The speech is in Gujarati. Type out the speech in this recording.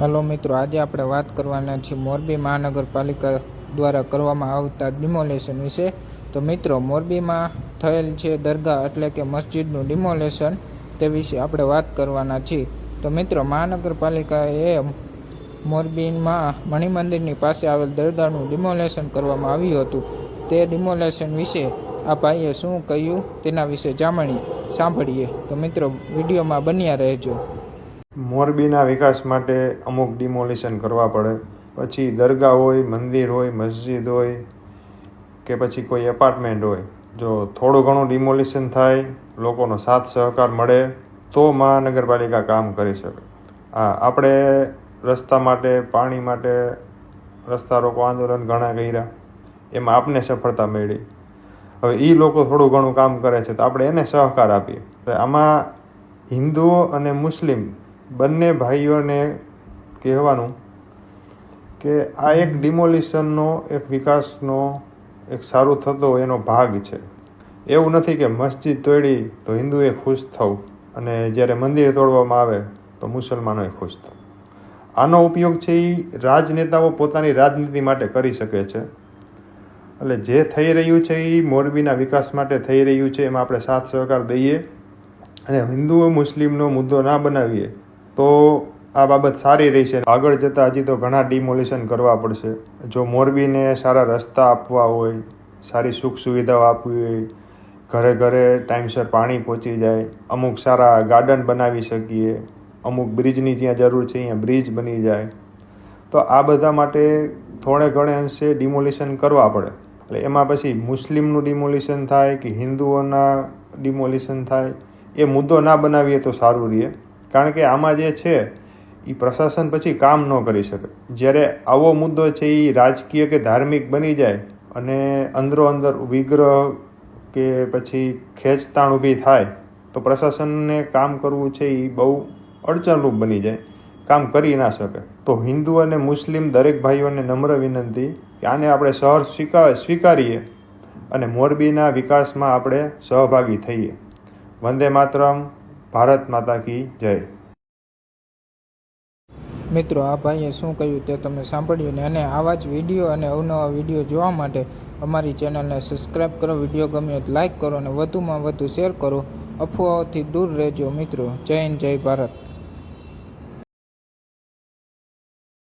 હલો મિત્રો, આજે આપણે વાત કરવાના છીએ મોરબી મહાનગરપાલિકા દ્વારા કરવામાં આવતા ડિમોલેશન વિશે. તો મિત્રો, મોરબીમાં થયેલ છે દરગાહ એટલે કે મસ્જિદનું ડિમોલેશન તે વિશે આપણે વાત કરવાના છીએ. તો મિત્રો, મહાનગરપાલિકાએ મોરબીમાં મણિમંદિરની પાસે આવેલ દરગાહનું ડિમોલેશન કરવામાં આવ્યું હતું. તે ડિમોલેશન વિશે આ ભાઈએ શું કહ્યું તેના વિશે જાણીએ સાંભળીએ. તો મિત્રો, વિડીયોમાં બન્યા રહેજો. મોરબીના વિકાસ માટે અમુક ડિમોલિશન કરવા પડે. પછી દરગાહ હોય, મંદિર હોય, મસ્જિદ હોય કે પછી કોઈ એપાર્ટમેન્ટ હોય. જો થોડું ઘણું ડિમોલિશન થાય, લોકોનો સાથ સહકાર મળે, તો મહાનગરપાલિકા કામ કરી શકે. હા, આપણે રસ્તા માટે, પાણી માટે રસ્તા રોકો આંદોલન ઘણા કર્યા. એમાં આપને સફળતા મળી. હવે એ લોકો થોડું ઘણું કામ કરે છે તો આપણે એને સહકાર આપીએ. આમાં હિન્દુઓ અને મુસ્લિમ બંને ભાઈઓને કહેવાનું કે આ એક ડિમોલિશનનો એક વિકાસનો, એક સારું થતો એનો ભાગ છે. એવું નથી કે મસ્જિદ તોડી તો હિન્દુએ ખુશ થવું અને જ્યારે મંદિર તોડવામાં આવે તો મુસલમાનોએ ખુશ થવું. આનો ઉપયોગ છે એ રાજનેતાઓ પોતાની રાજનીતિ માટે કરી શકે છે. એટલે જે થઈ રહ્યું છે એ મોરબીના વિકાસ માટે થઈ રહ્યું છે, એમાં આપણે સાથ સહકાર દઈએ અને હિન્દુઓ મુસ્લિમનો મુદ્દો ના બનાવીએ તો આ બાબત સારી રહેશે. આગળ જતાં હજી તો ઘણા ડિમોલિશન કરવા પડશે. જો મોરબીને સારા રસ્તા આપવા હોય, સારી સુખ સુવિધાઓ આપવી હોય, ઘરે ઘરે ટાઈમસર પાણી પહોંચી જાય, અમુક સારા ગાર્ડન બનાવી શકીએ, અમુક બ્રિજની જ્યાં જરૂર છે અહીંયા બ્રિજ બની જાય, તો આ બધા માટે થોડે ઘણે અંશે ડિમોલિશન કરવા પડે. એટલે એમાં પછી મુસ્લિમનું ડિમોલિશન થાય કે હિન્દુઓના ડિમોલિશન થાય, એ મુદ્દો ના બનાવીએ તો સારું રહે. કારણ કે આમાં જે છે એ પ્રશાસન પછી કામ ન કરી શકે. જ્યારે આવો મુદ્દો છે એ રાજકીય કે ધાર્મિક બની જાય અને અંદરો અંદર વિગ્રહ કે પછી ખેંચતાણ ઊભી થાય, તો પ્રશાસનને કામ કરવું છે એ બહુ અડચણરૂપ બની જાય. કામ કરી ના શકે. તો હિન્દુ અને મુસ્લિમ દરેક ભાઈઓને નમ્ર વિનંતી કે આને આપણે સહર સ્વીકાર, સ્વીકારીએ અને મોરબીના વિકાસમાં આપણે સહભાગી થઈએ. વંદે માતરમ. ભારત માતા કી જય. મિત્રો, આ ભાઈએ શું કહ્યું તે તમે સાંભળ્યું ને અને આવા જ વીડિયો અને અવનવા વીડિયો જોવા માટે અમારી ચેનલને સબસ્ક્રાઈબ કરો, વીડિયો ગમ્યો તો લાઈક કરો અને વધુમાં વધુ શેર કરો. અફવાઓથી દૂર રહેજો મિત્રો. જય હિન્દ, જય ભારત.